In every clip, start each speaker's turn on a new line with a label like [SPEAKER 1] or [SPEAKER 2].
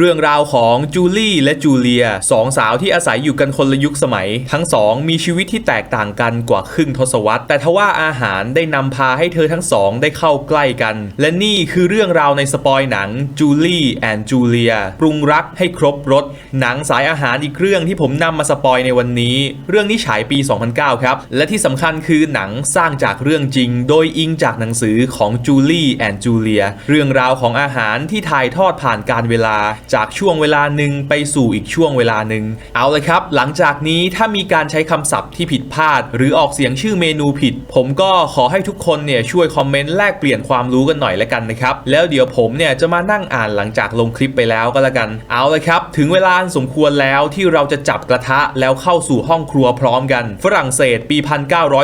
[SPEAKER 1] เรื่องราวของจูลี่และจูเลียสองสาวที่อาศัยอยู่กันคนละยุคสมัย ทั้งสองมีชีวิตที่แตกต่างกันกว่าครึ่งทศวรรษ แต่ทว่าอาหารได้นำพาให้เธอทั้งสองได้เข้าใกล้กัน และนี่คือเรื่องราวในสปอยหนังจูลี่แอนจูเลียปรุงรักให้ครบรสหนังสายอาหารอีกเรื่องที่ผมนำมาสปอยในวันนี้ เรื่องนี้ฉายปี 2009 ครับ และที่สำคัญคือหนังสร้างจากเรื่องจริง โดยอิงจากหนังสือของจูลี่แอนจูเลียเรื่องราวของอาหารที่ถ่ายทอดผ่านการเวลาจากช่วงเวลาหนึ่งไปสู่อีกช่วงเวลาหนึ่งเอาเลยครับ หลังจากนี้ถ้ามีการใช้คำศัพท์ที่ผิดพลาด หรือออกเสียงชื่อเมนูผิด ผมก็ขอให้ทุกคนเนี่ยช่วยคอมเมนต์แลกเปลี่ยนความรู้กันหน่อยละกันนะครับ แล้วเดี๋ยวผมเนี่ยจะมานั่งอ่านหลังจากลงคลิปไปแล้วก็แล้วกัน เอาเลยครับ ถึงเวลาสมควรแล้วที่เราจะจับกระทะแล้วเข้าสู่ห้องครัวพร้อมกัน ฝรั่งเศสปี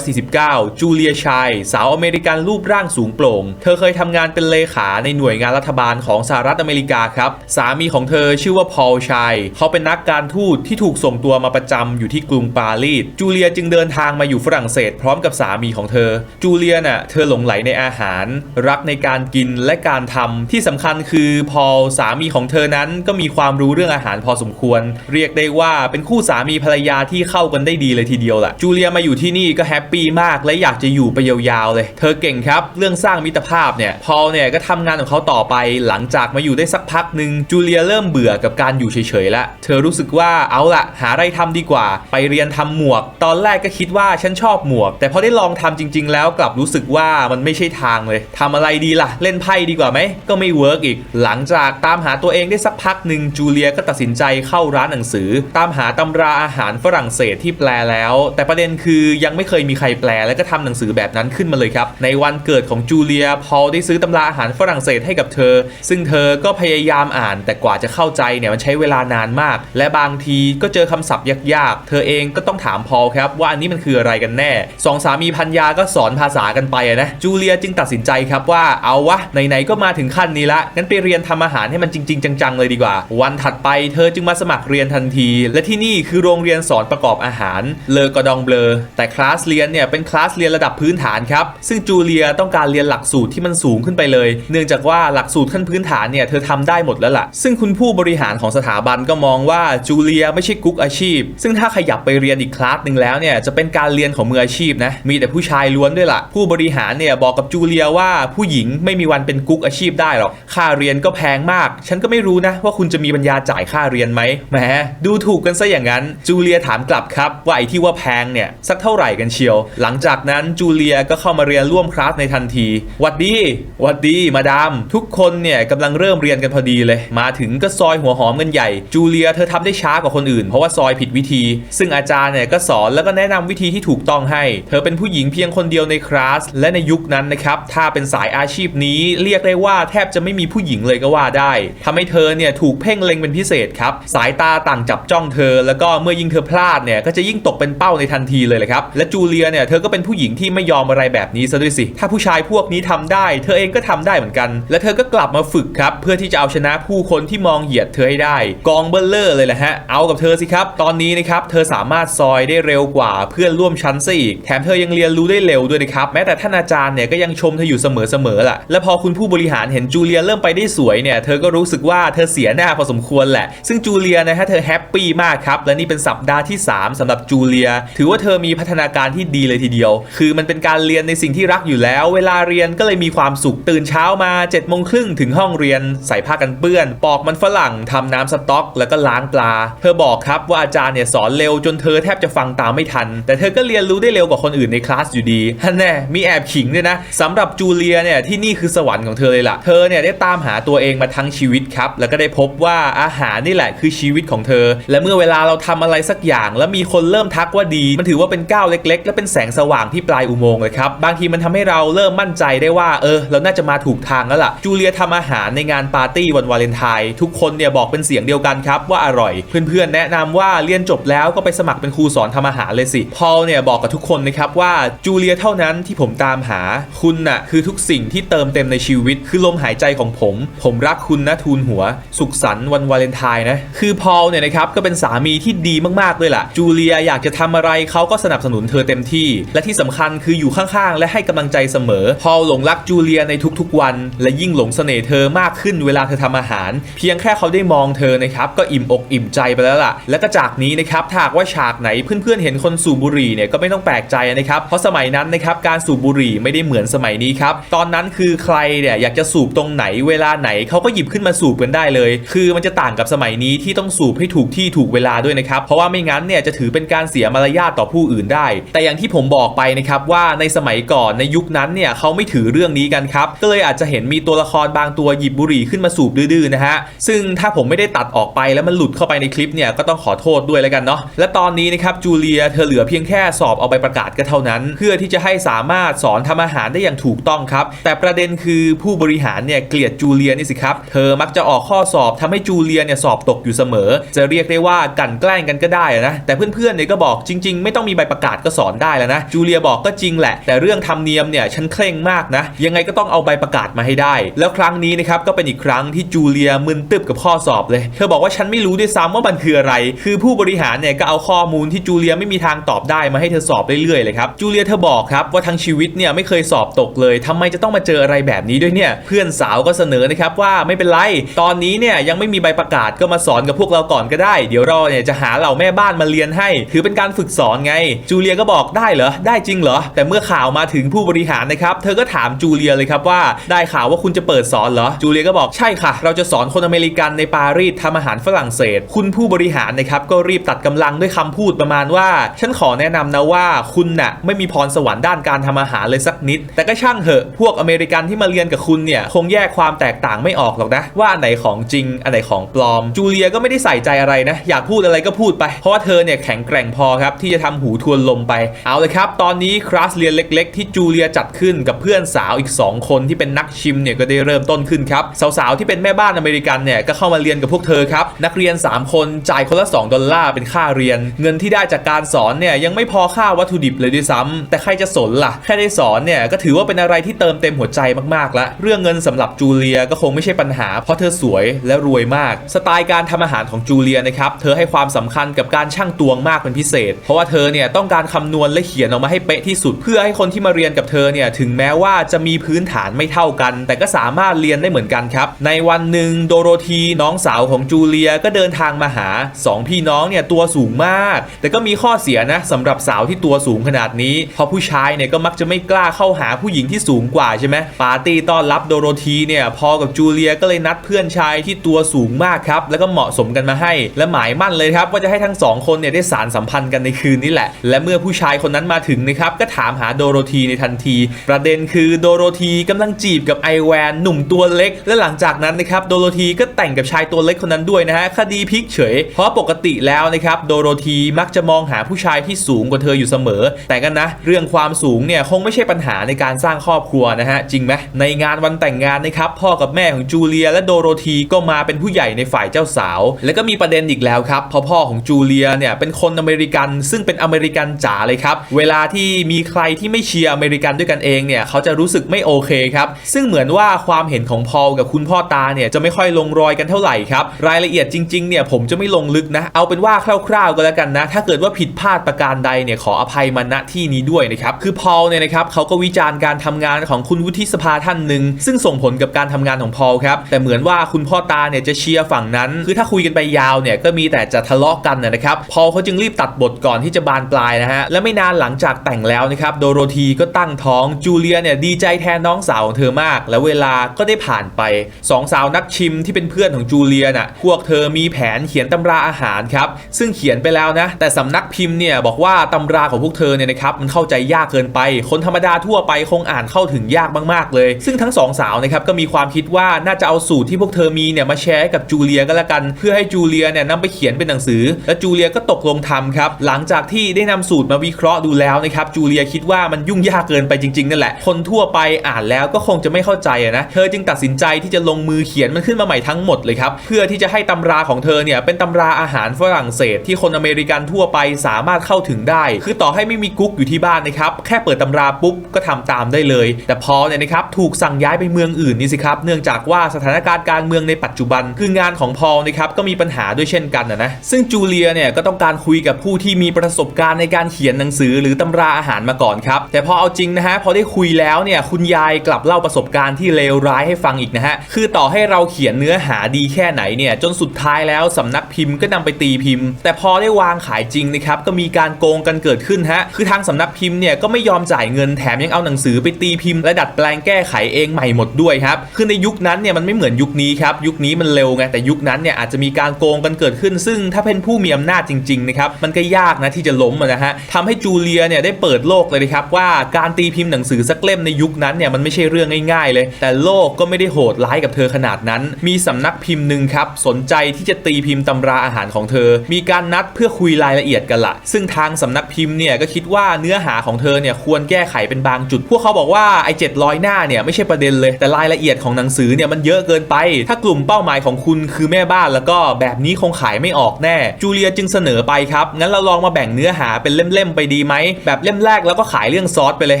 [SPEAKER 1] 1949 จูเลียชัยสาวอเมริกันรูปร่างสูงโปร่ง เธอเคยทำงานเป็นเลขาในหน่วยงานรัฐบาลของสหรัฐอเมริกาครับ สามีของเธอชื่อว่าพอลชัย เขาเป็นนักการทูตที่ถูกส่งตัวมาประจำอยู่ที่กรุงปารีส จูเลียจึงเดินทางมาอยู่ฝรั่งเศสพร้อมกับสามีของเธอ จูเลียน่ะ เธอหลงไหลในอาหาร รักในการกินและการทำที่สำคัญคือพอลสามีของเธอนั้นก็มีความรู้เรื่องอาหารพอสมควร เรียกได้ว่าเป็นคู่สามีภรรยาที่เข้ากันได้ดีเลยทีเดียวแหละจูเลียมาอยู่ที่นี่ก็แฮปปี้มากและอยากจะอยู่ไปยาวๆเลย เธอเก่งครับ เรื่องสร้างมิตรภาพเนี่ยพอลเนี่ยก็ทำงานของเขาต่อไปหลังจากมาอยู่ได้สักพักหนึ่งจูเลียเริ่มเบื่อกับการอยู่เฉยๆแล้วเธอรู้สึกว่าเอาละหาอะไรทำดีกว่า ไปเรียนทำหมวก ตอนแรกก็คิดว่าฉันชอบหมวก แต่พอได้ลองทำจริง ๆ แล้วกลับรู้สึกว่ามันไม่ใช่ทางเลยทำอะไรดีล่ะ เล่นไพ่ดีกว่าไหมก็ไม่เวิร์กอีก หลังจากตามหาตัวเองได้สักพักหนึ่งจูเลียก็ตัดสินใจเข้าร้านหนังสือ ตามหาตำราอาหารฝรั่งเศสที่แปลแล้ว แต่ประเด็นคือยังไม่เคยมีใครแปลและก็ทำหนังสือแบบนั้นขึ้นมาเลยครับ ในวันเกิดของจูเลียพอลได้ซื้อตำราอาหารฝรั่งเศสให้กับเธอ ซึ่งเธอก็พยายามอ่านแต่กว่าจะเข้าใจเนี่ยมันใช้เวลานานมาก และบางทีก็เจอคำศัพท์ยากๆ เธอเองก็ต้องถามพอลครับว่าอันนี้มันคืออะไรกันแน่สองสามีพันยาก็สอนภาษากันไปนะจูเลียจึงตัดสินใจครับว่าเอาวะไหนๆก็มาถึงขั้นนี้ละงั้นไปเรียนทำอาหารให้มันจริง ๆ จังๆเลยดีกว่า วันถัดไปเธอจึงมาสมัครเรียนทันที และที่นี่คือโรงเรียนสอนประกอบอาหารเลอกอดองเบลอแต่คลาสเรียนเนี่ยเป็นคลาสเรียนระดับพื้นฐานครับซึ่งจูเลียต้องการเรียนหลักสูตรที่มันสูงขึ้นไปเลย เนื่องจากว่าหลักสูตรขั้นพื้นฐานเนี่ยเธอทำได้หมดแล้วล่ะซึ่งึ่งคุณผู้บริหารของสถาบันก็มองว่าจูเลียไม่ใช่กุ๊กอาชีพ ซึ่งถ้าขยับไปเรียนอีกคลาสหนึ่งแล้วเนี่ยจะเป็นการเรียนของมืออาชีพนะมีแต่ผู้ชายล้วนด้วยล่ะ ผู้บริหารเนี่ยบอกกับจูเลียว่าผู้หญิงไม่มีวันเป็นกุ๊กอาชีพได้หรอกค่าเรียนก็แพงมาก ฉันก็ไม่รู้นะว่าคุณจะมีปัญญาจ่ายค่าเรียนไหมแหมดูถูกกันซะอย่างนั้นจูเลียถามกลับครับว่าไอ้ที่ว่าแพงเนี่ยสักเท่าไหร่กันเชียว หลังจากนั้นจูเลียก็เข้ามาเรียนร่วมคลาสในทันทีวัดดีวัดดีมาดามทุกคนเนี่ยกำลังเริ่มเรียนกันพอดีเลยมาถถึงก็ซอยหัวหอมกันใหญ่ จูเลียเธอทำได้ช้ากว่าคนอื่น เพราะว่าซอยผิดวิธี ซึ่งอาจารย์เนี่ยก็สอนแล้วก็แนะนำวิธีที่ถูกต้องให้ เธอเป็นผู้หญิงเพียงคนเดียวในคลาสและในยุคนั้นนะครับถ้าเป็นสายอาชีพนี้เรียกได้ว่าแทบจะไม่มีผู้หญิงเลยก็ว่าได้ทำให้เธอเนี่ยถูกเพ่งเล็งเป็นพิเศษครับสายตาต่างจับจ้องเธอ แล้วก็เมื่อยิ่งเธอพลาดเนี่ยก็จะยิ่งตกเป็นเป้าในทันทีเลยแหละครับและจูเลียเนี่ยเธอก็เป็นผู้หญิงที่ไม่ยอมอะไรแบบนี้ซะด้วยสิ ถ้าผู้ชายพวกนี้ทำได้ เธอเองก็ทำได้เหมือนกัน และเธอก็กลับมาฝึกครับเพื่อที่จะเอาชนะผู้คนที่มองเหยียดเธอให้ได้ กองเบลเลอร์เลยแหละฮะ เอากับเธอสิครับ ตอนนี้นะครับ เธอสามารถซอยได้เร็วกว่าเพื่อนร่วมชั้นซะอีก แถมเธอยังเรียนรู้ได้เร็วด้วยนะครับ แม้แต่ท่านอาจารย์เนี่ยก็ยังชมเธออยู่เสมอๆแหละและพอคุณผู้บริหารเห็นจูเลียเริ่มไปได้สวยเนี่ย เธอก็รู้สึกว่าเธอเสียหน้าพอสมควรแหละ ซึ่งจูเลียนะฮะ เธอแฮปปี้มากครับ และนี่เป็นสัปดาห์ที่ 3สำหรับจูเลีย ถือว่าเธอมีพัฒนาการที่ดีเลยทีเดียว คือมันเป็นการเรียนในสิ่งที่รักอยู่แล้ว เวลาเรียนก็เลยมีความสุข ตื่นเช้ามา7จ็ดโมงครึ่งถึงห้องเรียน ใส่ผ้ากันเปื้อน ปอกมันฝรั่งทำน้ำสต๊อก แล้วก็ล้างปลา เธอบอกครับว่าอาจารย์เนี่ยสอนเร็วจนเธอแทบจะฟังตามไม่ทัน แต่เธอก็เรียนรู้ได้เร็วกว่าคนอื่นในคลาสอยู่ดีฮันแน่มีแอบขิงด้วยนะสำหรับจูเลียเนี่ยที่นี่คือสวรรค์ของเธอเลยล่ะ เธอเนี่ยได้ตามหาตัวเองมาทั้งชีวิตครับ แล้วก็ได้พบว่าอาหารนี่แหละคือชีวิตของเธอ และเมื่อเวลาเราทำอะไรสักอย่าง แล้วมีคนเริ่มทักว่าดี มันถือว่าเป็นก้าวเล็ก ๆ และเป็นแสงสว่างที่ปลายอุโมงค์เลยครับบางทีมันทำให้เราเริ่มมั่นใจได้ว่าเออเราน่าจะมาถูกทางแล้วล่ะจูเลียทำอาหารในงานปาร์ตี้วันวาเลนไทน์ทุกคนเนี่ยบอกเป็นเสียงเดียวกันครับว่าอร่อย เพื่อนๆ แนะนำว่าเรียนจบแล้วก็ไปสมัครเป็นครูสอนทำอาหารเลยสิพอลเนี่ยบอกกับทุกคนนะครับว่าจูเลียเท่านั้นที่ผมตามหาคุณน่ะคือทุกสิ่งที่เติมเต็มในชีวิต คือลมหายใจของผม ผมรักคุณนะทูลหัว สุขสันต์วันวาเลนไทน์นะคือพอลเนี่ยนะครับก็เป็นสามีที่ดีมากๆเลยล่ะจูเลียอยากจะทำอะไรเขาก็สนับสนุนเธอเต็มที่ และที่สำคัญคืออยู่ข้างๆ และให้กำลังใจเสมอ พอลหลงรักจูเลียในทุกๆวัน และยิ่งหลงเสน่ห์เธอมากขึ้นเวลาเธอทำอาหารเพียงแค่เขาได้มองเธอนะครับก็อิ่มอกอิ่มใจไปแล้วล่ะ และก็จากนี้นะครับถ้าหากว่าฉากไหนเพื่อนๆเห็นคนสูบบุหรี่เนี่ยก็ไม่ต้องแปลกใจนะครับเพราะสมัยนั้นนะครับการสูบบุหรี่ไม่ได้เหมือนสมัยนี้ครับตอนนั้นคือใครเนี่ยอยากจะสูบตรงไหนเวลาไหนเขาก็หยิบขึ้นมาสูบกันได้เลย คือมันจะต่างกับสมัยนี้ที่ต้องสูบให้ถูกที่ถูกเวลาด้วยนะครับเพราะว่าไม่งั้นเนี่ยจะถือเป็นการเสียมารยาทต่อผู้อื่นได้ แต่อย่างที่ผมบอกไปนะครับว่าในสมัยก่อนในยุคนั้นเนี่ยเขาไม่ถือเรื่องนี้กันครับก็เลยอาจจะเห็นมีตัวละครบางตัวหยิบบุหรี่ขึ้นมาสูบดื้อๆนะฮะซึ่งถ้าผมไม่ได้ตัดออกไปแล้วมันหลุดเข้าไปในคลิปเนี่ยก็ต้องขอโทษด้วยแล้วกันเนาะและตอนนี้นะครับจูเลียเธอเหลือเพียงแค่สอบเอาใบประกาศก็เท่านั้น เพื่อที่จะให้สามารถสอนทำอาหารได้อย่างถูกต้องครับ แต่ประเด็นคือผู้บริหารเนี่ยเกลียดจูเลียนี่สิครับเธอมักจะออกข้อสอบทำให้จูเลียเนี่ยสอบตกอยู่เสมอ จะเรียกได้ว่ากันแกล้งกันก็ได้นะแต่เพื่อนๆเนี่ยก็บอกจริง ๆ ไม่ต้องมีใบประกาศก็สอนได้แล้วนะจูเลียบอกก็จริงแหละ แต่เรื่องธรรมเนียมเนี่ยฉันเคร่งมากนะ ยังไงก็ต้องเอาใบประกาศมาให้ได้ แล้วครั้งนี้นะครับก็เป็นอีกครั้งที่จูเลียมึนตึบกับข้อสอบเลย เธอบอกว่าฉันไม่รู้ด้วยซ้ำว่ามันคืออะไร คือผู้บริหารเนี่ยก็เอาข้อมูลที่จูเลียไม่มีทางตอบได้มาให้เธอสอบเรื่อยๆเลยครับ จูเลียเธอบอกครับว่าทั้งชีวิตเนี่ยไม่เคยสอบตกเลยทำไมจะต้องมาเจออะไรแบบนี้ด้วยเนี่ย เพื่อนสาวก็เสนอนะครับว่าไม่เป็นไร ตอนนี้เนี่ยยังไม่มีใบประกาศก็มาสอนกับพวกเราก่อนก็ได้ เดี๋ยวเราเนี่ยจะหาเหล่าแม่บ้านมาเรียนให้ ถือเป็นการฝึกสอนไง จูเลียก็บอกได้เหรอ ได้จริงเหรอ แต่เมื่อข่าวมาถึงผู้บริหารนะครับ เธอก็ถามจูเลียเลยครับว่า ได้ข่าวว่าคุณจะเปิดสอนเหรอ จูเลียก็บอกใช่ค่ะ เราจะสอนคนอเมริกันในปารีสทำอาหารฝรั่งเศส คุณผู้บริหารนะครับก็รีบตัดกำลังด้วยคำพูดประมาณว่า ฉันขอแนะนำนะว่าคุณน่ะไม่มีพรสวรรค์ด้านการทำอาหารเลยสักนิด แต่ก็ช่างเหอะ พวกอเมริกันที่มาเรียนกับคุณเนี่ยคงแยกความแตกต่างไม่ออกหรอกนะ ว่าอันไหนของจริง อันไหนของปลอม จูเลียก็ไม่ได้ใส่ใจอะไรนะ อยากพูดอะไรก็พูดไป เพราะว่าเธอเนี่ยแข็งแกร่งพอครับที่จะทำหูทวนลมไป เอาเลยครับ ตอนนี้คลาสเรียนเล็ก ๆ ที่จูเลียจัดขึ้นกับเพื่อนสาวอีก 2 คนที่เป็นนักชิมเนี่ยก็ได้เริ่มต้นขึ้นครับสาวๆที่เป็นแม่บ้านอเมริกันเนี่ยก็เข้ามาเรียนกับพวกเธอครับ นักเรียน 3 คนจ่ายคนละ 2 ดอลลาร์เป็นค่าเรียน เงินที่ได้จากการสอนเนี่ยยังไม่พอค่าวัตถุดิบเลยด้วยซ้ำแต่ใครจะสนล่ะ แค่ได้สอนเนี่ยก็ถือว่าเป็นอะไรที่เติมเต็มหัวใจมากๆละเรื่องเงินสำหรับจูเลียก็คงไม่ใช่ปัญหา เพราะเธอสวยและรวยมาก สไตล์การทำอาหารของจูเลียนะครับเธอให้ความสำคัญกับการช่างตวงมากเป็นพิเศษ เพราะว่าเธอเนี่ยต้องการคำนวณและเขียนออกมาให้เป๊ะที่สุด เพื่อให้คนที่มาเรียนกับเธอเนี่ยถึงแม้ว่าจะมีพื้นฐานไม่เท่ากัน แต่ก็สามารถเรียนได้เหมือนกันครับในวันหนึ่งโดโรธี น้องสาวของจูเลียก็เดินทางมาหาสองพี่น้องเนี่ยตัวสูงมาก แต่ก็มีข้อเสียนะสำหรับสาวที่ตัวสูงขนาดนี้ เพราะผู้ชายเนี่ยก็มักจะไม่กล้าเข้าหาผู้หญิงที่สูงกว่าใช่ไหมปาร์ตี้ต้อนรับโดโรธีเนี่ยพอกับจูเลียก็เลยนัดเพื่อนชายที่ตัวสูงมากครับ แล้วก็เหมาะสมกันมาให้ และหมายมั่นเลยครับว่าจะให้ทั้งสองคนเนี่ยได้สารสัมพันธ์กันในคืนนี้แหละ และเมื่อผู้ชายคนนั้นมาถึงนะครับก็ถามหาโดโรธีในทันที ประเด็นคือโดโรธีกำลังจีบกับไอแวนหนุ่มตัวเล็ก และหลังจากนั้นนะครับโดโรธีก็แต่งกับชายตัวเล็กคนนั้นด้วยนะฮะคดีพลิกเฉย เพราะปกติแล้วนะครับโดโรธีมักจะมองหาผู้ชายที่สูงกว่าเธออยู่เสมอ แต่กันนะ เรื่องความสูงเนี่ยคงไม่ใช่ปัญหาในการสร้างครอบครัวนะฮะจริงไหมในงานวันแต่งงานนะครับพ่อกับแม่ของจูเลีย และโดโรธีก็มาเป็นผู้ใหญ่ในฝ่ายเจ้าสาว แล้วก็มีประเด็นอีกแล้วครับเพราะพ่อของจูเลียเนี่ยเป็นคนอเมริกัน ซึ่งเป็นอเมริกันจ๋าเลยครับเวลาที่มีใครที่ไม่เชียร์อเมริกันด้วยกันเองเนี่ยเขาจะรู้สึกไม่โอเคครับซึ่งเหมือนว่าความเห็นของพอลกับคุณพ่อตาเนี่ยจะไม่ค่อยลงรอยกันเท่าไหร่ครับ รายละเอียดจริงๆเนี่ยผมจะไม่ลงลึกนะ เอาเป็นว่าคร่าวๆก็แล้วกันนะ ถ้าเกิดว่าผิดพลาดประการใดเนี่ยขออภัยมาณที่นี้ด้วยนะครับ คือพอลเนี่ยนะครับเขาก็วิจารณ์การทำงานของคุณวุฒิสภาท่านหนึ่งซึ่งส่งผลกับการทำงานของพอลครับ แต่เหมือนว่าคุณพ่อตาเนี่ยจะเชียร์ฝั่งนั้น คือถ้าคุยกันไปยาวเนี่ยก็มีแต่จะทะเลาะกันนะครับ พอลเขาจึงรีบตัดบทก่อนที่จะบานปลายนะฮะ และไม่นานหลังจากแต่งแล้วนะครับ โดโรธีก็ตั้งท้อง จูเลียเนี่ยดีใจแทนน้องสาวของเธอมาก และเวลาก็ได้ผ่านไปสองสาวนักชิมที่ที่เป็นเพื่อนของจูเลียน่ะพวกเธอมีแผนเขียนตำราอาหารครับซึ่งเขียนไปแล้วนะ แต่สำนักพิมพ์เนี่ยบอกว่าตำราของพวกเธอเนี่ยนะครับมันเข้าใจยากเกินไป คนธรรมดาทั่วไปคงอ่านเข้าถึงยากมากๆเลย ซึ่งทั้งสองสาวนะครับก็มีความคิดว่าน่าจะเอาสูตรที่พวกเธอมีเนี่ยมาแชร์กับจูเลียก็แล้วกัน เพื่อให้จูเลียเนี่ยนำไปเขียนเป็นหนังสือ และจูเลียก็ตกลงทำครับหลังจากที่ได้นำสูตรมาวิเคราะห์ดูแล้วนะครับจูเลียคิดว่ามันยุ่งยากเกินไปจริงๆนั่นแหละคนทั่วไปอ่านแล้วก็คงจะไม่เข้าใจนะเธอจึงตัดสินใจที่จะลงมือเขียนมันขึ้นมาใหม่ทั้งหมดเลยครับ เพื่อที่จะให้ตำราของเธอเนี่ย เป็นตำราอาหารฝรั่งเศส ที่คนอเมริกันทั่วไปสามารถเข้าถึงได้ คือต่อให้ไม่มีกุ๊กอยู่ที่บ้านนะครับ แค่เปิดตำราปุ๊บก็ทำตามได้เลย แต่พอเนี่ยนะครับถูกสั่งย้ายไปเมืองอื่นนี่สิครับ เนื่องจากว่าสถานการณ์การเมืองในปัจจุบัน คืองานของพอลนะครับก็มีปัญหาด้วยเช่นกันนะนะ ซึ่งจูเลียเนี่ยก็ต้องการคุยกับผู้ที่มีประสบการณ์ในการเขียนหนังสือหรือตำราอาหารมาก่อนครับ แต่พอเอาจริงนะฮะพอได้คุยแล้วเนี่ยคุณยายกลับเล่าประสบการณ์ที่เลวร้ายให้ฟังอีกนะฮะคือต่อให้เราเขียนเนื้อนื้อหาดีแค่ไหนเนี่ยจนสุดท้ายแล้วสำนักพิมพ์ก็นำไปตีพิมพ์ แต่พอได้วางขายจริงนะครับก็มีการโกงกันเกิดขึ้นฮะคือทางสำนักพิมพ์เนี่ยก็ไม่ยอมจ่ายเงินแถมยังเอาหนังสือไปตีพิมพ์และดัดแปลงแก้ไขเองใหม่หมดด้วยครับคือในยุคนั้นเนี่ยมันไม่เหมือนยุคนี้ครับยุคนี้มันเร็วไงแต่ยุคนั้นเนี่ยอาจจะมีการโกงกันเกิดขึ้น ซึ่งถ้าเป็นผู้มีอำนาจจริงๆนะครับมันก็ยากนะที่จะล้มนะฮะทำให้จูเลียเนี่ยได้เปิดโลกเลยนะครับว่าการตีพิมพ์หนังสือสักเล่มในยุคนั้นเนี่ยมันไม่ใช่เรื่องง่ายๆ เลย แต่โลกก็ไม่ได้โหดร้ายกับเธอขนาดนั้น มีสำนักพิมพ์หนึ่งครับ สนใจที่จะตีพิมพ์ตำราอาหารของเธอ มีการนัดเพื่อคุยรายละเอียดกันละซึ่งทางสำนักพิมพ์เนี่ยก็คิดว่าเนื้อหาของเธอเนี่ยควรแก้ไขเป็นบางจุด พวกเขาบอกว่าไอ้700 หน้าเนี่ยไม่ใช่ประเด็นเลยแต่รายละเอียดของหนังสือเนี่ยมันเยอะเกินไป ถ้ากลุ่มเป้าหมายของคุณคือแม่บ้านแล้วก็แบบนี้คงขายไม่ออกแน่ จูเลียจึงเสนอไปครับงั้นเราลองมาแบ่งเนื้อหาเป็นเล่มๆไปดีไหมแบบเล่มแรกแล้วก็ขายเรื่องซอสไปเลย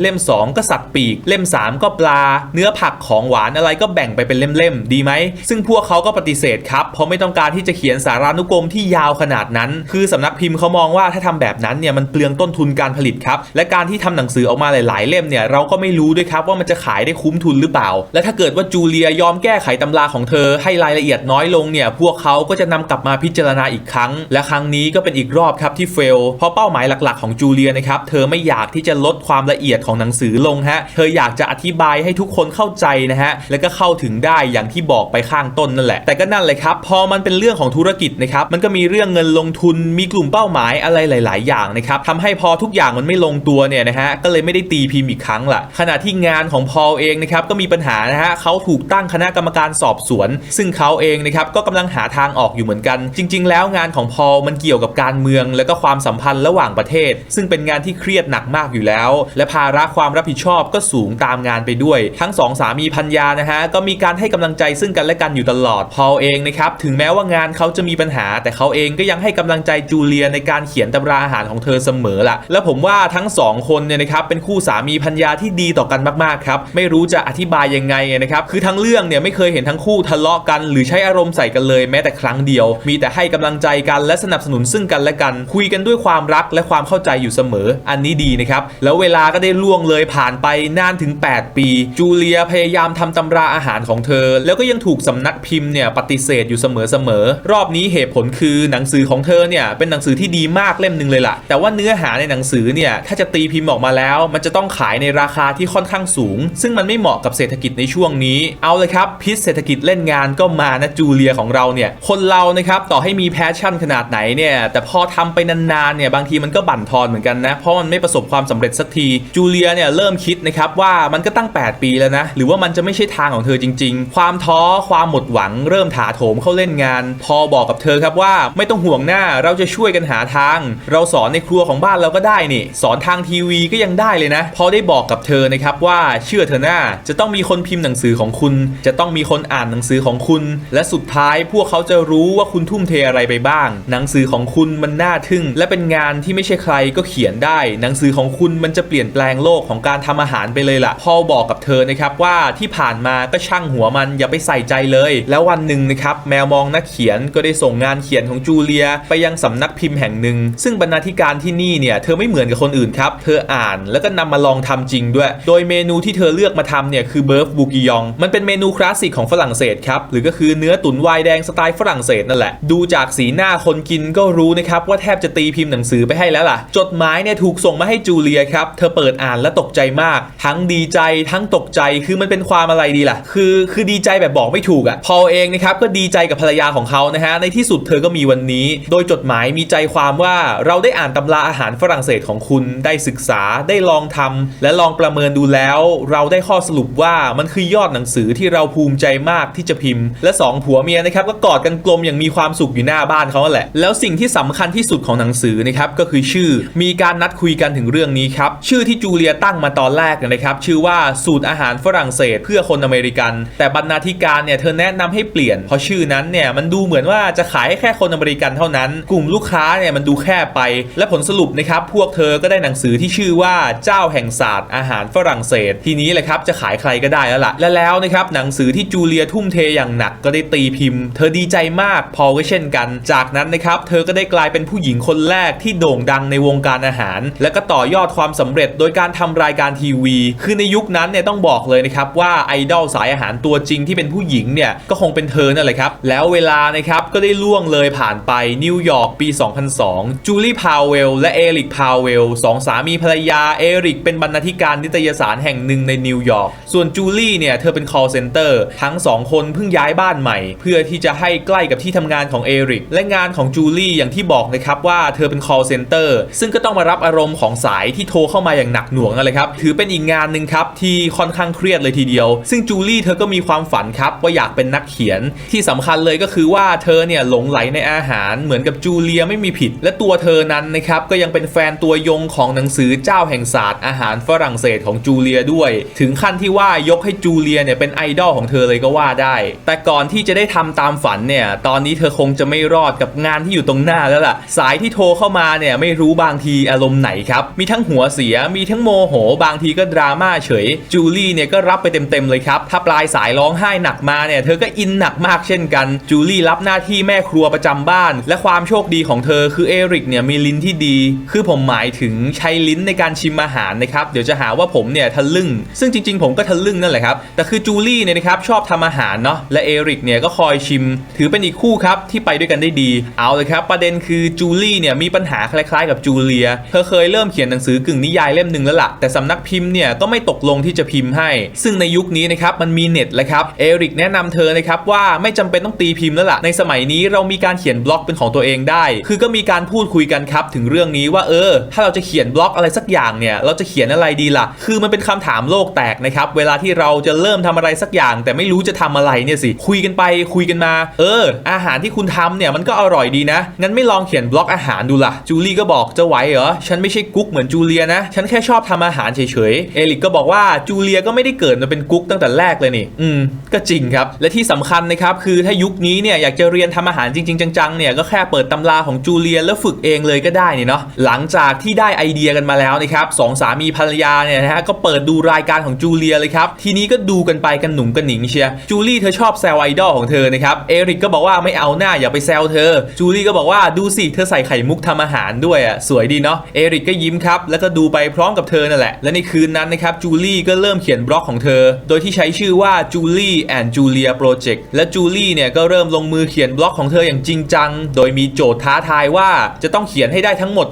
[SPEAKER 1] เล่ม 2 ก็สัตว์ปีก เล่ม 3 ก็ปลา เนื้อผักของหวานอะไรก็แบ่งไปเป็นเล่มๆดีไหมซึ่งพวกเขาก็ปฏิเสธครับ เพราะไม่ต้องการที่จะเขียนสารานุกรมที่ยาวขนาดนั้น คือสำนักพิมพ์เขามองว่าถ้าทำแบบนั้นเนี่ยมันเปลืองต้นทุนการผลิตครับ และการที่ทำหนังสือออกมาหลาย ๆ เล่มเนี่ยเราก็ไม่รู้ด้วยครับว่ามันจะขายได้คุ้มทุนหรือเปล่า และถ้าเกิดว่าจูเลียยอมแก้ไขตำราของเธอให้รายละเอียดน้อยลงเนี่ยพวกเขาก็จะนำกลับมาพิจารณาอีกครั้ง และครั้งนี้ก็เป็นอีกรอบครับที่เฟลเพราะเป้าหมายหลัก ๆ ของจูเลียนะครับเธอไม่อยากที่จะลดความละเอียดของหนังสือลงฮะเธออยากจะอธิบายให้ทุกคนเข้าใจนะฮะแล้วก็เข้าถึงได้อย่างที่บอกไปข้างต้นนั่นแหละ แต่ก็นั่นเลยครับ พอมันเป็นเรื่องของธุรกิจนะครับ มันก็มีเรื่องเงินลงทุน มีกลุ่มเป้าหมายอะไรหลาย ๆ อย่างนะครับทำให้พอทุกอย่างมันไม่ลงตัวเนี่ยนะฮะ ก็เลยไม่ได้ตีพิมพ์อีกครั้งละขณะที่งานของพอลเองนะครับ ก็มีปัญหานะฮะเขาถูกตั้งคณะกรรมการสอบสวน ซึ่งเขาเองนะครับ ก็กำลังหาทางออกอยู่เหมือนกัน จริง ๆ แล้วงานของพอลมันเกี่ยวกับการเมือง และก็ความสัมพันธ์ระหว่างประเทศ ซึ่งเป็นงานที่เครียดหนักมากอยู่แล้ว และภาระความรับผิดชอบก็สูงตามงานไปด้วย ทั้งสองสามีพัญญานะฮะ ก็มีการให้กำลังใจซึ่งกันและกันอยู่ตลอดพอลเองนะครับถึงแม้ว่างานเขาจะมีปัญหา แต่เขาเองก็ยังให้กำลังใจจูเลียในการเขียนตำราอาหารของเธอเสมอละและผมว่าทั้งสองคนเนี่ยนะครับเป็นคู่สามีพัญญาที่ดีต่อกันมากๆครับไม่รู้จะอธิบายยังไงนะครับคือทั้งเรื่องเนี่ยไม่เคยเห็นทั้งคู่ทะเลาะกัน หรือใช้อารมณ์ใส่กันเลยแม้แต่ครั้งเดียว มีแต่ให้กำลังใจกันและสนับสนุนซึ่งกันและกัน คุยกันด้วยความรักและความเข้าใจอยู่เสมอ อันนี้ดีนะครับแล้วเวลาก็ได้ล่วงเลยผ่านไปนานถึง 8 ปี จูเลียพยายามทำตำราอาหารของเธอ แล้วก็ยังถูกสำนักพิมพ์เนี่ยปฏิเสธอยู่เสมอๆรอบนี้เหตุผลคือหนังสือของเธอเนี่ยเป็นหนังสือที่ดีมากเล่มหนึ่งเลยล่ะ แต่ว่าเนื้อหาในหนังสือเนี่ยถ้าจะตีพิมพ์ออกมาแล้ว มันจะต้องขายในราคาที่ค่อนข้างสูง ซึ่งมันไม่เหมาะกับเศรษฐกิจในช่วงนี้เอาเลยครับพิษเศรษฐกิจเล่นงานก็มานะจูเลียของเราเนี่ยคนเรานะครับต่อให้มีแพชชั่นขนาดไหนเนี่ยแต่พอทำไปนานๆเนี่ยบางทีมันก็บั่นทอนเหมือนกันนะเพราะมันไม่ประสบความสำเร็จสักทีจูเลียเนี่ยเริ่มคิดนะครับว่ามันก็ตั้ง 8 ปีแล้วนะหรือว่ามันจะไม่ใช่ทางของเธอจริง ๆ ความท้อความหมดหวังเริ่มถาโถมเข้าเล่นงาน พอบอกกับเธอครับว่าไม่ต้องห่วงหน้าเราจะช่วยกันหาทาง เราสอนในครัวของบ้านเราก็ได้นี่ สอนทางทีวีก็ยังได้เลยนะ พอได้บอกกับเธอนะครับว่าเชื่อเธอหน้าจะต้องมีคนพิมพ์หนังสือของคุณ จะต้องมีคนอ่านหนังสือของคุณ และสุดท้ายพวกเขาจะรู้ว่าคุณทุ่มเทอะไรไปบ้าง หนังสือของคุณมันน่าทึ่ง และเป็นงานที่ไม่ใช่ใครก็เขียนได้ หนังสือของคุณมันจะเปลี่ยนแปลงโลกของการทำอาหารไปเลยล่ะ พอบอกกับเธอนะครับว่าที่ผ่านมาก็ช่างหัวมันอย่าไปใส่ใจเลยแล้ววันหนึ่งนะครับแมวมองนักเขียนก็ได้ส่งงานเขียนของจูเลีย ไปยังสำนักพิมพ์แห่งหนึ่ง ซึ่งบรรณาธิการที่นี่เนี่ยเธอไม่เหมือนกับคนอื่นครับ เธออ่านแล้วก็นำมาลองทำจริงด้วย โดยเมนูที่เธอเลือกมาทำเนี่ยคือเบิร์ฟบูกิยอง มันเป็นเมนูคลาสสิกของฝรั่งเศสครับ หรือก็คือเนื้อตุ๋นไวน์แดงสไตล์ฝรั่งเศสนั่นแหละ ดูจากสีหน้าคนกินก็รู้นะครับว่าแทบจะตีพิมพ์หนังสือไปให้แล้วล่ะ จดหมายเนี่ยถูกส่งมาให้จูเลียครับ เธอเปิดอ่านแล้วตกใจมาก ทั้งดีใจทั้งตกใจ คือมันเป็นความอะไรดีล่ะ คือคือดีใจแบบบอกไม่ถูกอะ่ะพอลเองนะครับก็ดีใจกับภรรยาของเขานะฮะในที่สุดเธอก็มีวันนี้ โดยจดหมายมีใจความว่าเราได้อ่านตำราอาหารฝรั่งเศสของคุณได้ศึกษาได้ลองทำและลองประเมินดูแล้ว เราได้ข้อสรุปว่ามันคือยอดหนังสือที่เราภูมิใจมากที่จะพิมพ์ และสองผัวเมียนะครับก็กอดกันกลมอย่างมีความสุขอยู่หน้าบ้านเขาแหละ แล้วสิ่งที่สำคัญที่สุดของหนังสือนะครับก็คือชื่อมีการนัดคุยกันถึงเรื่องนี้ครับชื่อที่จูเลียตั้งมาตอนแรกนะครับชื่อว่าสูตรอาหารฝรั่งเศส เพื่อคนอเมริกัน แต่บรรณาธิการเนี่ยเธอแนะนำให้เปลี่ยน เพราะชื่อนั้นเนี่ยมันดูเหมือนว่าจะขายให้แค่คนอเมริกันเท่านั้น กลุ่มลูกค้าเนี่ยมันดูแคบไป และผลสรุปนะครับพวกเธอก็ได้หนังสือที่ชื่อว่าเจ้าแห่งศาสตร์อาหารฝรั่งเศส ทีนี้แหละครับจะขายใครก็ได้แล้วล่ะและแล้วนะครับหนังสือที่จูเลียทุ่มเทอย่างหนักก็ได้ตีพิมพ์ เธอดีใจมากพอก็เช่นกัน จากนั้นนะครับเธอก็ได้กลายเป็นผู้หญิงคนแรกที่โด่งดังในวงการอาหาร และก็ต่อยอดความสำเร็จโดยการทำรายการทีวี คือในยุคนั้นเนี่ยต้องบอกเลยนะครับว่าไอดอลสายอาหารตัวจริงที่เป็นผู้หญิงเนี่ยก็คงเป็นเธอนั่นแหละครับ แล้วเวลานะครับก็ได้ล่วงเลยผ่านไปนิวยอร์กปี 2002 จูลี่พาวเวลและเอริกพาวเวลสองสามีภรรยาเอริกเป็นบรรณาธิการนิตยสารแห่งหนึ่งในนิวยอร์กส่วนจูลี่เนี่ยเธอเป็น call center ทั้งสองคนเพิ่งย้ายบ้านใหม่ เพื่อที่จะให้ใกล้กับที่ทำงานของเอริกและงานของจูลี่อย่างที่บอกนะครับว่าเธอเป็น call center ซึ่งก็ต้องมารับอารมณ์ของสายที่โทรเข้ามาอย่างหนักหน่วงนั่นแหละครับถือเป็นอีกงานหนึ่งครับที่ค่อนข้างเครียดเลยทีเดียว ซึ่งจูลี่เธอก็มีความฝันครับว่าอยากเป็นนักเขียน ที่สำคัญเลยก็คือว่าเธอเนี่ยหลงไหลในอาหารเหมือนกับจูเลียไม่มีผิด และตัวเธอนั้นนะครับก็ยังเป็นแฟนตัวยงของหนังสือเจ้าแห่งศาสตร์อาหารฝรั่งเศสของจูเลียด้วย ถึงขั้นที่ว่ายกให้จูเลียเนี่ยเป็นไอดอลของเธอเลยก็ว่าได้ แต่ก่อนที่จะได้ทำตามฝันเนี่ยตอนนี้เธอคงจะไม่รอดกับงานที่อยู่ตรงหน้าแล้วล่ะ สายที่โทรเข้ามาเนี่ยไม่รู้บางทีอารมณ์ไหนครับ มีทั้งหัวเสียมีทั้งโมโห บางทีก็ดราม่าเฉยจูลี่เนี่ยก็รับไปเต็มๆเลยครับถ้าปลายสายร้องไห้หนักมาเนี่ยเธอก็อินหนักมากเช่นกันจูลี่รับหน้าที่แม่ครัวประจำบ้าน และความโชคดีของเธอคือเอริกเนี่ยมีลิ้นที่ดี คือผมหมายถึงใช้ลิ้นในการชิมอาหารนะครับเดี๋ยวจะหาว่าผมเนี่ยทะลึ่ง ซึ่งจริง ๆ ผมก็ทะลึ่งนั่นแหละครับแต่คือจูลี่เนี่ยนะครับชอบทำอาหารเนาะและเอริกเนี่ยก็คอยชิม ถือเป็นอีกคู่ครับที่ไปด้วยกันได้ดีเอาเลยครับ ประเด็นคือจูลี่เนี่ยมีปัญหาคล้ายๆ กับจูเลีย เธอเคยเริ่มเขียนหนังสือกึ่งนิยายเล่มหนึ่งแล้วล่ะแต่สำนักพิมพ์เนี่ยก็ไม่ตกลงที่จะพิมพ์ให้ ซึ่งในยุคนี้นะครับมันมีเน็ตแล้วครับเอริกแนะนำเธอนะครับว่าไม่จำเป็นต้องตีพิมพ์แล้วล่ะในสมัยนี้เรามีการเขียนบล็อกเป็นของตัวเองได้ คือก็มีการพูดคุยกันครับถึงเรื่องนี้ว่าเออ ถ้าเราจะเขียนบล็อกอะไรสักอย่างเนี่ยเราจะเขียนอะไรดีล่ะ คือมันเป็นคำถามโลกแตกนะครับเวลาที่เราจะเริ่มทำอะไรสักอย่าง แต่ไม่รู้จะทำอะไรเนี่ยสิคุยกันไปคุยกันมา เออ อาหารที่คุณทำเนี่ยมันก็อร่อยดีนะงั้นไม่ลองเขียนบล็อกอาหารดูล่ะจูลี่ก็บอกจะไหวเหรอฉันไม่ใช่กุ๊กเหมือนจูเลียนะฉันแค่ชอบทำอาหารเฉยๆเอลิกก็บอกว่าจูเลียก็ไม่ได้เกิดมาเป็นกุ๊กตั้งแต่แรกเลยนี่อืมก็จริงครับและที่สำคัญนะครับคือถ้ายุคนี้เนี่ยอยากจะเรียนทำอาหารจริง ๆ จังๆเนี่ยก็แค่เปิดตำราของจูเลียแล้วฝึกเองเลยก็ได้นี่เนาะหลังจากที่ได้ไอเดียกันมาแล้วนะครับสองสามีภรรยาเนี่ยนะฮะก็เปิดดูรายการของจูเลียเลยครับทีนี้ก็ดูกันไปกันหนุ่มกันหนิงเชียจูลี่เธอชอบแซวไอดอลของเธอนะครับเอริกก็บอกว่าไม่เอาหน้าอย่าไปแซวเธอ จูลี่ก็บอกว่าดูสิเธอใส่ไข่มุกทำอาหารด้วยอะสวยดีเนาะเอริกก็ยิ้มครับแล้วก็ดูไปพร้อมกับเธอนั่นแหละและในคืนนั้นนะครับจูลี่ก็เริ่มเขียนบล็อกของเธอ โดยที่ใช้ชื่อว่า Julie and Julia Project และจูลี่เนี่ยก็เริ่มลงมือเขียนบล็อกของเธออย่างจริงจัง โดยมีโจทย์ท้าทายว่าจะต้องเขียนให้ได้ทั้งหมด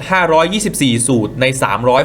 [SPEAKER 1] 524 สูตรใน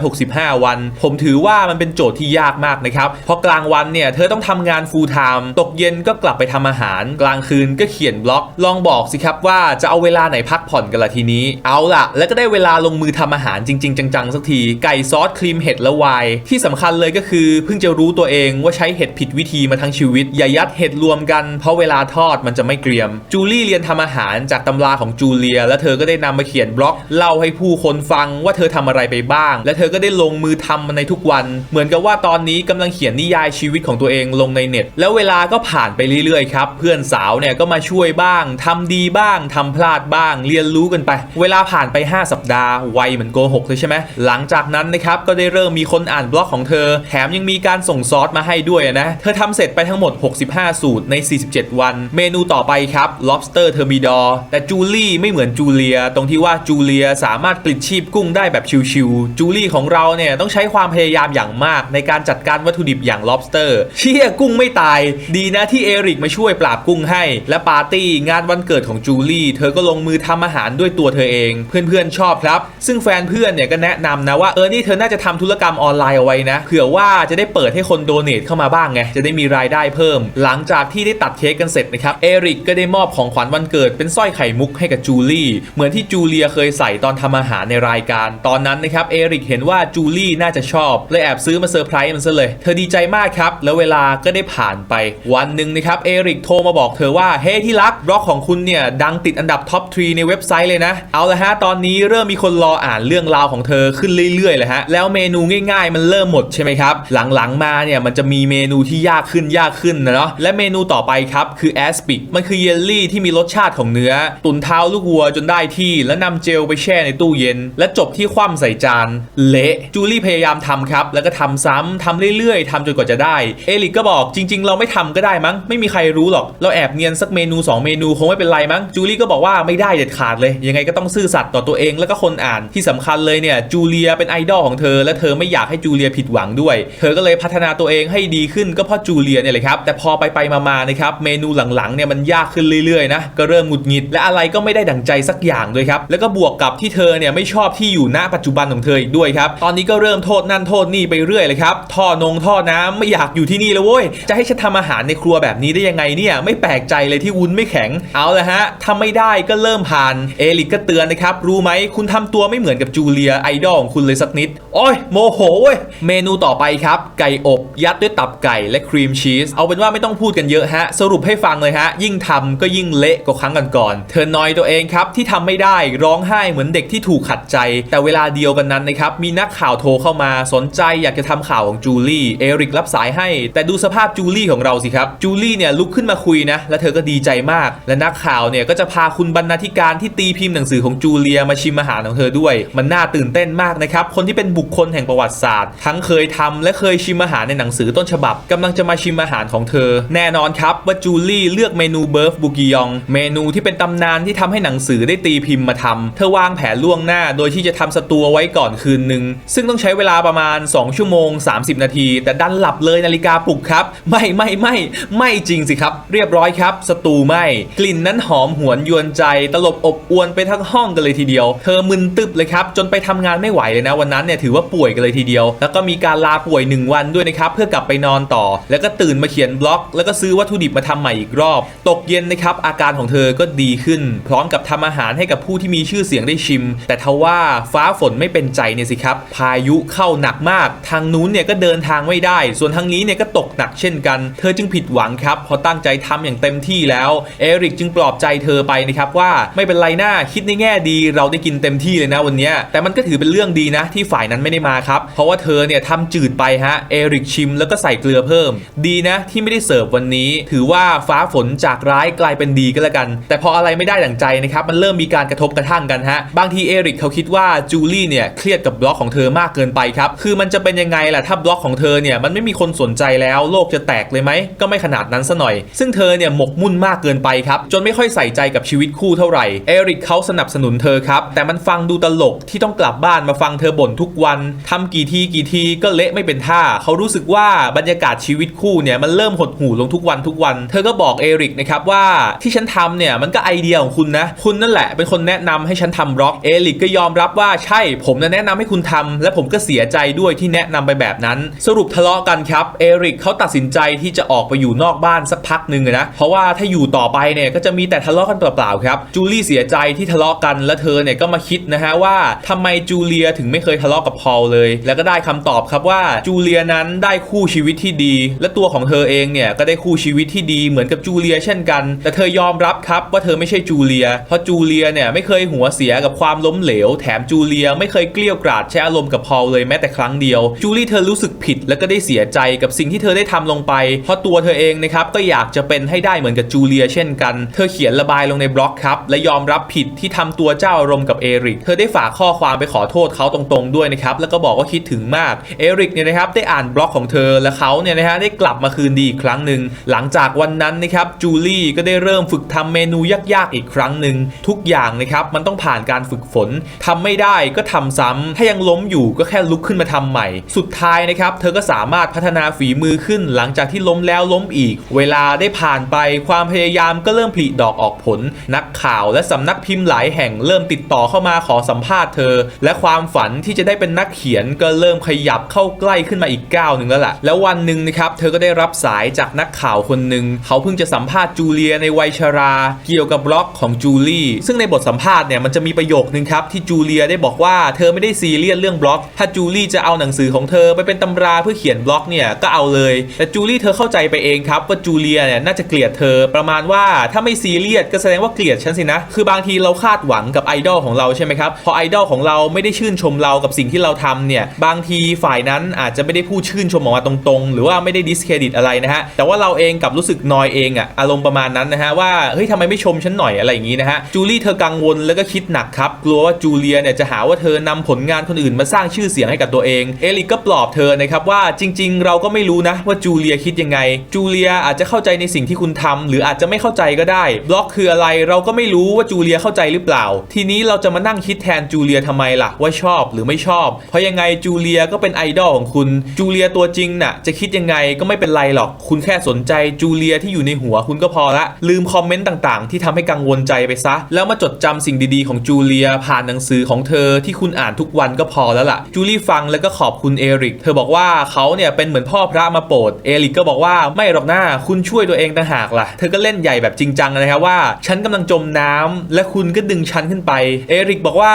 [SPEAKER 1] 365 วัน ผมถือว่ามันเป็นโจทย์ที่ยากมากนะครับเพราะกลางวันเนี่ยเธอต้องทำงาน full time ตกเย็นก็กลับไปทำอาหาร กลางคืนก็เขียนบล็อก ลองบอกสิครับว่าจะเอาเวลาไหนพักผ่อนกันละทีนี้ เอาล่ะ แล้วก็ได้เวลาลงมือทำอาหารจริง ๆ จังๆสักที ไก่ซอสครีมเห็ดและไวน์ที่สำคัญเลยก็คือเพิ่งจะรู้ตัวเองว่าใช้เห็ดผิดวิธีมาทั้งชีวิตอย่ายัดเห็ดรวมกันเพราะเวลาทอดมันจะไม่เกรียม จูลี่เรียนทำอาหารจากตำราของจูเลีย และเธอก็ได้นำมาเขียนบล็อกเล่าให้ผู้คนฟังว่าเธอทำอะไรไปบ้าง และเธอก็ได้ลงมือทำมันในทุกวัน เหมือนกับว่าตอนนี้กำลังเขียนนิยายชีวิตของตัวเองลงในเน็ต แล้วเวลาก็ผ่านไปเรื่อยๆครับเพื่อนสาวเนี่ยก็มาช่วยบ้างทำดีบ้างทำพลาดบ้าง เรียนรู้กันไป เวลาผ่านไป 5 สัปดาห์ไวเหมือนโกหกเลยใช่ไหมหลังจากนั้นนะครับก็ได้เริ่มมีคนอ่านบล็อกของเธอ แถมยังมีการส่งซอสมาให้ด้วยนะเธอทำเสร็จไปทั้งหมด 65 สูตรใน 47 วัน เมนูต่อไปครับ lobster thermidor แต่จูลี่ไม่เหมือนจูเลีย ตรงที่ว่าจูเลียสามารถปลิดชีพกุ้งได้แบบชิวๆจูลี่ของเราเนี่ยต้องใช้ความพยายามอย่างมาก ในการจัดการวัตถุดิบอย่าง lobster เชี่ยกุ้งไม่ตาย ดีนะที่เอริกมาช่วยปราบกุ้งให้ และปาร์ตี้งานวันเกิดของจูลี่ เธอก็ลงมือทำอาหารด้วยตัวเธอเอง เพื่อนๆชอบครับ ซึ่งแฟนเพื่อนเนี่ยก็แนะนำนะว่าเออนี่เธอน่าจะทำธุรกรรมออนไลน์เอาไว้นะเผื่อว่าจะได้เปิดให้คนโดเนทเข้ามาบ้างไงจะได้มีรายได้เพิ่ม หลังจากที่ได้ตัดเค้กกันเสร็จนะครับเอริกก็ได้มอบของขวัญวันเกิดเป็นสร้อยไข่มุกให้กับจูลี่เหมือนที่จูเลียเคยใส่ตอนทำอาหารในรายการ ตอนนั้นนะครับเอริกเห็นว่าจูลี่น่าจะชอบเลยแอบซื้อมาเซอร์ไพรส์มันซะเลย เธอดีใจมากครับ แล้วเวลาก็ได้ผ่านไป วันหนึ่งนะครับเอริกโทรมาบอกเธอว่าเฮ้ที่รักบล็อกของคุณเนี่ยดังติดอันดับท็อปทรีในเว็บไซต์เลยนะ เอาละฮะตอนนี้เริ่มมีคนรออ่านเรื่องราวของเธอขึ้นเรื่อยๆเลยฮะแล้วเมนูง่าย ๆ มันเริ่มหมดใช่ไหมครับหลังๆมาเนี่ยมันจะมีเมนูที่ยากขึ้นยากขึ้นนะเนาะและเมนูต่อไปครับ คือแอสปิกมันคือเยลลี่ที่มีรสชาติของเนื้อ ตุนเท้าลูกวัวจนได้ที่ แล้วนำเจลไปแช่ในตู้เย็น และจบที่คว่ำใส่จาน เละจูลี่พยายามทำครับ แล้วก็ทำซ้ำทำเรื่อยๆทำจนกว่าจะได้ เอลิกก็บอกจริง ๆ เราไม่ทำก็ได้มั้ง ไม่มีใครรู้หรอก เราแอบเนียนสักเมนู 2 เมนูคงไม่เป็นไรมั้งจูลี่ก็บอกว่าไม่ได้เด็ดขาดเลย ยังไงก็ต้องซื่อสัตย์ต่อตัวเองแล้วก็คนอ่านที่สำคัญเลยเนี่ยจูเลียเป็นไอดอลของเธอ และเธอไม่อยากให้จูเลียผิดหวังด้วย เธอก็เลยพัฒนาตัวเองให้ดีขึ้นก็เพราะจูเลียเนี่ยแหละครับแต่พอไปไปๆมานะครับเมนูหลังๆเนี่ยมันยากขึ้นเรื่อยๆนะก็เริ่มหงุดหงิดและอะไรก็ไม่ได้ดั่งใจสักอย่างเลยครับแล้วก็บวกกับที่เธอเนี่ยไม่ชอบที่อยู่ณปัจจุบันของเธออีกด้วยครับตอนนี้ก็เริ่มโทษนั่นโทษนี่ไปเรื่อยเลยครับท่อนงท่อน้ำไม่อยากอยู่ที่นี่แล้วเว้ยจะให้ฉันทำอาหารในครัวแบบนี้ได้ยังไงเนี่ยไม่แปลกใจเลยที่วุ้นไม่แข็งเอาละฮะทำไม่ได้ก็เริ่มผ่านเอลิกก็เตือนนะครับรู้ไหมคุณทำตัวไม่เหมือนกับจูเลียไอดอลของคุณเลยสักนิดโอ้ยโมโหเว้ยเมนูต่อไปครับไก่อบยัดด้วยตับไก่และครีมชีสเอาเป็นว่าไม่ต้องพูดกันเยอะฮะ สรุปให้ฟังเลยฮะ ยิ่งทำก็ยิ่งเละกว่าครั้งก่อนๆเธอนอยตัวเองครับที่ทำไม่ได้ร้องไห้เหมือนเด็กที่ถูกขัดใจ แต่เวลาเดียวกันนั้นนะครับมีนักข่าวโทรเข้ามาสนใจอยากจะทำข่าวของจูลี่เอริกรับสายให้ แต่ดูสภาพจูลี่ของเราสิครับจูลี่เนี่ยลุกขึ้นมาคุยนะและเธอก็ดีใจมาก และนักข่าวเนี่ยก็จะพาคุณบรรณาธิการที่ตีพิมพ์หนังสือของจูเลียมาชิมอาหารของเธอด้วย มันน่าตื่นเต้นมากนะครับคนที่เป็นบุคคลแห่งประวัติศาสตร์ ทั้งเคยทำและเคยชิมอาหารในหนังสือต้นฉบับกำลังจะมาชิมอาหารของเธอ แน่นอนครับว่าจูลี่เลือกเมนูเบิร์ฟบุกิยอง เมนูที่เป็นตำนานที่ทำให้หนังสือได้ตีพิมพ์มาทำเธอวางแผนล่วงหน้าโดยที่จะทำสตูเอาไว้ก่อนคืนหนึ่งซึ่งต้องใช้เวลาประมาณ 2 ชั่วโมง 30 นาที แต่ดันหลับเลยนาฬิกาปลุกครับ ไม่ไม่ไม่ไม่จริงสิครับ เรียบร้อยครับ สตูไหมกลิ่นนั้นหอมหวนยวนใจ ตลบอบอวนไปทั้งห้องกันเลยทีเดียว เธอมึนตึบเลยครับ จนไปทำงานไม่ไหวเลยนะ วันนั้นเนี่ยถือว่าป่วยกันเลยทีเดียว แล้วก็มีการลาป่วย 1 วันด้วยนะครับเพื่อกลับไปนอนต่อ แล้วก็ตื่นมาเขียนบล็อก แล้วก็ซื้อวัตถุดิบมาทำใหม่อีกรอบ ตกเย็นนะครับอาการของเธอก็ดีขึ้น พร้อมกับทำอาหารให้กับผู้ที่มีชื่อเสียงได้ชิม แต่ทว่าฟ้าฝนไม่เป็นใจเนี่ยสิครับ พายุเข้าหนักมาก ทางนู้นเนี่ยก็เดินทางไม่ได้ ส่วนทางนี้เนี่ยก็ตกหนักเช่นกัน เธอจึงผิดหวังครับ พอตั้งใจทำอย่างเต็มที่แล้วเอริกจึงปลอบใจเธอไปนะครับว่าไม่เป็นไรหน้าคิดในแง่ดี เราได้กินเต็มที่เลยนะวันนี้แต่มันก็ถือเป็นเรื่องดีนะ ที่ฝ่ายนั้นไม่ได้มาครับ เพราะว่าเธอเนี่ยทำจืดไปฮะเอริกชิมแล้วก็ใส่เกลือเพิ่ม ดีนะที่ไม่ได้เสิร์ฟวันนี้ถือว่าฟ้าฝนจากร้ายกลายเป็นดีก็แล้วกัน แต่พออะไรไม่ได้ดั่งใจนะครับมันเริ่มมีการกระทบกระทั่งกันฮะบางทีเอริกเขาคิดว่าจูลี่เนี่ยเครียดกับบล็อกของเธอมากเกินไปครับคือมันจะเป็นยังไงล่ะถ้าบล็อกของเธอเนี่ยมันไม่มีคนสนใจแล้วโลกจะแตกเลยไหมก็ไม่ขนาดนั้นซะหน่อย ซึ่งเธอเนี่ยหมกมุ่นมากเกินไปครับจนไม่ค่อยใส่ใจกับชีวิตคู่เท่าไหร่เอริกเขาสนับสนุนเธอครับแต่มันฟังดูตลกที่ต้องกลับบ้านมาฟังเธอบ่นทุกวันทำกี่ทีกี่ทีก็เละไม่เป็นท่าเขารู้สึกว่าบรรยากาศชีวิตคู่เนี่ยมันเริ่มหดหู่ลงทุกวันทุกวัน เธอก็บอกเอริกนะครับว่าที่ฉันทำเนี่ยมันก็ไอเดียของคุณนะ คุณนั่นแหละเป็นคนแนะนำให้ฉันทำบล็อกเอริกก็ยอมรับว่าใช่ผมนะแนะนำให้คุณทำและผมก็เสียใจด้วยที่แนะนำไปแบบนั้น สรุปทะเลาะกันครับเอริกเขาตัดสินใจที่จะออกไปอยู่นอกบ้านสักพักหนึ่งนะเพราะว่าถ้าอยู่ต่อไปเนี่ยก็จะมีแต่ทะเลาะกันเปล่าๆครับจูลี่เสียใจที่ทะเลาะกันและเธอเนี่ยก็มาคิดนะฮะว่าทำไมจูเลียถึงไม่เคยทะเลาะกับพอลเลย แล้วก็ได้คำตอบครับว่าจูเลียนั้นได้คู่ชีวิตที่ดี และตัวของเธอเองเนี่ยก็ได้คู่ชีีวิตที่ดีเหมือนกับจูเลียเช่นกัน แต่เธอยอมรับครับว่าเธอไม่ใช่จูเลีย เพราะจูเลียเนี่ยไม่เคยหัวเสียกับความล้มเหลว แถมจูเลียไม่เคยเกลี้ยวกราดใช้อารมณ์กับพอลเลยแม้แต่ครั้งเดียว จูลี่เธอรู้สึกผิดแล้วก็ได้เสียใจกับสิ่งที่เธอได้ทำลงไป เพราะตัวเธอเองนะครับก็อยากจะเป็นให้ได้เหมือนกับจูเลียเช่นกัน เธอเขียนระบายลงในบล็อกครับและยอมรับผิดที่ทำตัวเจ้าอารมณ์กับเอริก เธอได้ฝากข้อความไปขอโทษเขาตรงๆด้วยนะครับแล้วก็บอกว่าคิดถึงมาก เอริกเนี่ยนะครับได้อ่านบล็อกของเธอและเขาเนี่ยนะฮะได้กลับมาคืนดีอีกครั้งหนึ่งหลังจากวันนั้นนะครับจูลี่ก็ได้เริ่มฝึกทำเมนูยากๆอีกครั้งหนึ่งทุกอย่างนะครับมันต้องผ่านการฝึกฝนทำไม่ได้ก็ทำซ้ำถ้ายังล้มอยู่ก็แค่ลุกขึ้นมาทำใหม่ สุดท้ายนะครับเธอก็สามารถพัฒนาฝีมือขึ้น หลังจากที่ล้มแล้วล้มอีก เวลาได้ผ่านไปความพยายามก็เริ่มผลิดอกออกผล นักข่าวและสำนักพิมพ์หลายแห่งเริ่มติดต่อเข้ามาขอสัมภาษณ์เธอ และความฝันที่จะได้เป็นนักเขียนก็เริ่มขยับเข้าใกล้ขึ้นมาอีกก้าวหนึ่งแล้วล่ะแล้ววันหนึ่งนะครับเธอก็ได้รับสายจากนักข่าวคนหนึ่งเขาเพิ่งจะสัมภาษณ์จูเลียในวัยชรา เกี่ยวกับบล็อกของจูลี่ซึ่งในบทสัมภาษณ์เนี่ยมันจะมีประโยคนึงครับที่จูเลียได้บอกว่าเธอไม่ได้ซีเรียสเรื่องบล็อก ถ้าจูลี่จะเอาหนังสือของเธอไปเป็นตำราเพื่อเขียนบล็อกเนี่ยก็เอาเลยแต่จูลี่เธอเข้าใจไปเองครับว่าจูเลียเนี่ยน่าจะเกลียดเธอประมาณว่าถ้าไม่ซีเรียสก็แสดงว่าเกลียดฉันสินะ คือบางทีเราคาดหวังกับไอดอลของเราใช่ไหมครับพอไอดอลของเราไม่ได้ชื่นชมเรากับสิ่งที่เราทำเนี่ยบางทีฝ่ายนั้นอาจจะไม่ได้พูดชื่นชมออกมาตรงๆ หรือว่าไม่ได้ดิสเครดิตอะไรนะฮะแต่ว่าเราเองกับรู้สึกนอยเองอะอารมณ์ประมาณนั้นนะฮะว่าเฮ้ยทำไมไม่ชมฉันหน่อยอะไรอย่างงี้นะฮะจูลี่เธอกังวลแล้วก็คิดหนักครับกลัวว่าจูเลียเนี่ยจะหาว่าเธอนำผลงานคนอื่นมาสร้างชื่อเสียงให้กับตัวเองเอลิกก็ปลอบเธอนะครับว่าจริง ๆ เราก็ไม่รู้นะว่าจูเลียคิดยังไง จูเลียอาจจะเข้าใจในสิ่งที่คุณทำหรืออาจจะไม่เข้าใจก็ได้บล็อกคืออะไรเราก็ไม่รู้ว่าจูเลียเข้าใจหรือเปล่า ทีนี้เราจะมานั่งคิดแทนจูเลียทำไมล่ะว่าชอบหรือไม่ชอบ เพราะยังไงจูเลียก็เป็นไอดอลของคุณ จูเลียตัวจริงน่ะจะคิดยังไงก็ไม่เป็นไรหรอก คุณแค่สนใจจูเลียที่อยู่ในหัวคุณก็พอละ ลืมคอมเมนต์ต่างๆ ที่ทำให้กังวลใจไปซะ แล้วมาจดจำสิ่งดีๆของจูเลียผ่านหนังสือของเธอที่คุณอ่านทุกวันก็พอแล้วล่ะ จูลี่ฟังแล้วก็ขอบคุณเอริก เธอบอกว่าเขาเนี่ยเป็นเหมือนพ่อพระมาโปรด เอริกก็บอกว่าไม่หรอกหน้าคุณช่วยตัวเองต่างหากล่ะ เธอก็เล่นใหญ่แบบจริงจังนะครับว่า ฉันกำลังจมน้ำและคุณก็ดึงฉันขึ้นไป เอริกบอกว่า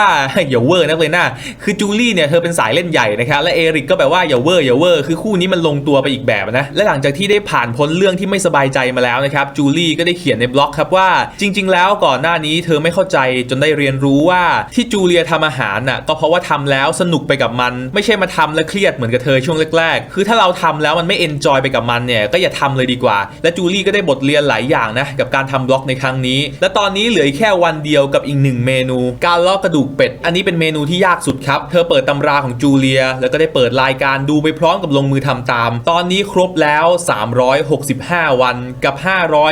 [SPEAKER 1] อย่าเวอร์นักเลยนะ คือจูลี่เนี่ยเธอเป็นสายเล่นใหญ่นะครับ และเอริกก็แบบว่าอย่าเวอร์อย่าเวอร์ คือคู่นี้มันลงตัวไปอีกแบบนะ และหลังจากที่ได้ผ่านพ้นเรื่องที่ไม่สบายใจมาแล้วนะครับจูลี่ก็ได้เขียนในบล็อกครับว่าจริง ๆ แล้วก่อนหน้านี้เธอไม่เข้าใจจนได้เรียนรู้ว่าที่จูเลียทำอาหารน่ะก็เพราะว่าทำแล้วสนุกไปกับมัน ไม่ใช่มาทำแล้วเครียดเหมือนกับเธอช่วงแรกๆ คือถ้าเราทำแล้วมันไม่เอนจอยไปกับมันเนี่ยก็อย่าทำเลยดีกว่า และจูลี่ก็ได้บทเรียนหลายอย่างนะกับการทำบล็อกในครั้งนี้ และตอนนี้เหลือแค่วันเดียวกับอีกหนึ่งเมนู การลอกกระดูกเป็ด อันนี้เป็นเมนูที่ยากสุดครับ เธอเปิดตำราของจูเลีย แล้วก็ได้เปิดรายการดูไปพร้อมกับลงมือทำตาม ตอนนี้ครบแล้ว 365วันกับ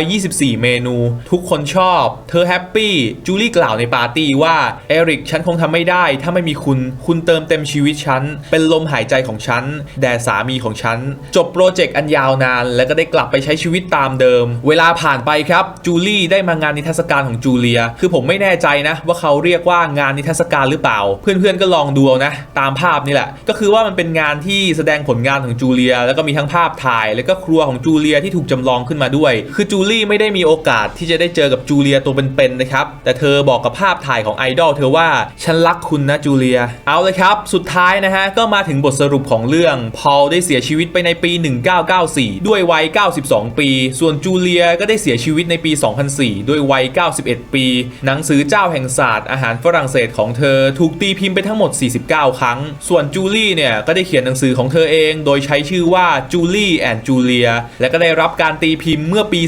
[SPEAKER 1] 524 เมนู ทุกคนชอบ เธอแฮปปี้ จูลี่กล่าวในปาร์ตี้ว่า เอริกฉันคงทำไม่ได้ ถ้าไม่มีคุณ คุณเติมเต็มชีวิตฉัน เป็นลมหายใจของฉัน แด่สามีของฉัน จบโปรเจกต์อันยาวนาน แล้วก็ได้กลับไปใช้ชีวิตตามเดิม เวลาผ่านไปครับ จูลี่ได้มางานนิทรรศการของจูเลีย คือผมไม่แน่ใจนะว่าเขาเรียกว่างานนิทรรศการหรือเปล่า เพื่อนๆก็ลองดูนะ ตามภาพนี่แหละ ก็คือว่ามันเป็นงานที่แสดงผลงานของจูเลีย แล้วก็มีทั้งภาพถ่าย แล้วก็ครัวของจูเลียที่ถูกจำลองขึ้นมาด้วย คือจูลี่ไม่ได้มีโอกาสที่จะได้เจอกับจูเลียตัวเป็นๆนะครับ แต่เธอบอกกับภาพถ่ายของไอดอลเธอว่า ฉันรักคุณนะจูเลีย เอาเลยครับ สุดท้ายนะฮะ ก็มาถึงบทสรุปของเรื่อง พอลได้เสียชีวิตไปในปี 1994 ด้วยวัย 92 ปี ส่วนจูเลียก็ได้เสียชีวิตในปี 2004 ด้วยวัย 91 ปี หนังสือเจ้าแห่งศาสตร์อาหารฝรั่งเศสของเธอ ถูกตีพิมพ์ไปทั้งหมด 49 ครั้ง ส่วนจูลี่เนี่ยก็ได้เขียนหนังสือของเธอเอง โดยใช้ชื่อว่าจูลี่แอนด์จูเลียและก็ได้รับการตีพิมพ์เมื่อปี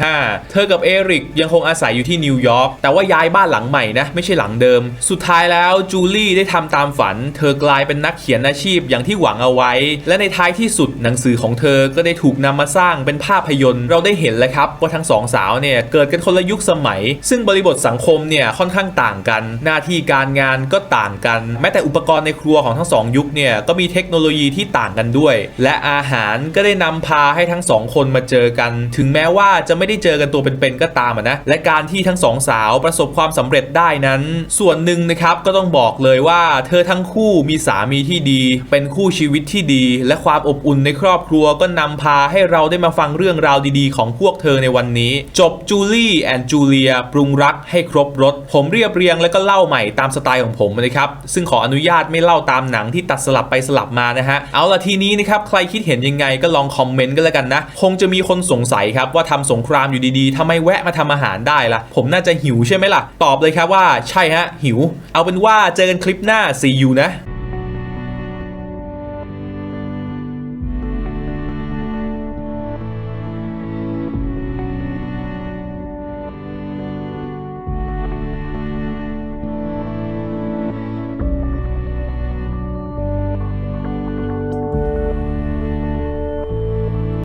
[SPEAKER 1] 2005 เธอกับเอริกยังคงอาศัยอยู่ที่นิวยอร์กแต่ว่าย้ายบ้านหลังใหม่นะ ไม่ใช่หลังเดิม สุดท้ายแล้วจูลี่ได้ทำตามฝัน เธอกลายเป็นนักเขียนอาชีพอย่างที่หวังเอาไว้ และในท้ายที่สุดหนังสือของเธอก็ได้ถูกนำมาสร้างเป็นภาพยนตร์ เราได้เห็นแล้วครับว่าทั้งสองสาวเนี่ยเกิดกันคนละยุคสมัย ซึ่งบริบทสังคมเนี่ยค่อนข้างต่างกัน หน้าที่การงานก็ต่างกัน แม้แต่อุปกรณ์ในครัวของทั้งสองยุคเนี่ยก็มีเทคโนโลยีที่ต่างกันด้วย และอาหารก็ได้นำพาให้ทั้งสองคนมาเจอกัน ถึงแม้ว่าจะไม่ได้เจอกันตัวเป็นๆก็ตามอะนะ และการที่ทั้งสองสาวประสบความสำเร็จได้นั้น ส่วนหนึ่งนะครับก็ต้องบอกเลยว่าเธอทั้งคู่มีสามีที่ดี เป็นคู่ชีวิตที่ดี และความอบอุ่นในครอบครัวก็นำพาให้เราได้มาฟังเรื่องราวดีๆ ของพวกเธอในวันนี้ จบจูลี่แอนจูเลียปรุงรักให้ครบรสผมเรียบเรียงแล้วก็เล่าใหม่ตามสไตล์ของผมนะครับซึ่งขออนุญาตไม่เล่าตามหนังที่ตัดสลับไปสลับมานะฮะเอาละทีนี้นะครับใครคิดเห็นยังไงก็ลองคอมเมนต์กันแล้วกันนะคงจะมีคนสงสัยครับว่าทำสงครามอยู่ดีๆทำไมแวะมาทำอาหารได้ล่ะ ผมน่าจะหิวใช่ไหมล่ะ ตอบเลยครับว่าใช่ฮะหิว เอาเป็นว่าเจอกันคลิปหน้า see you นะ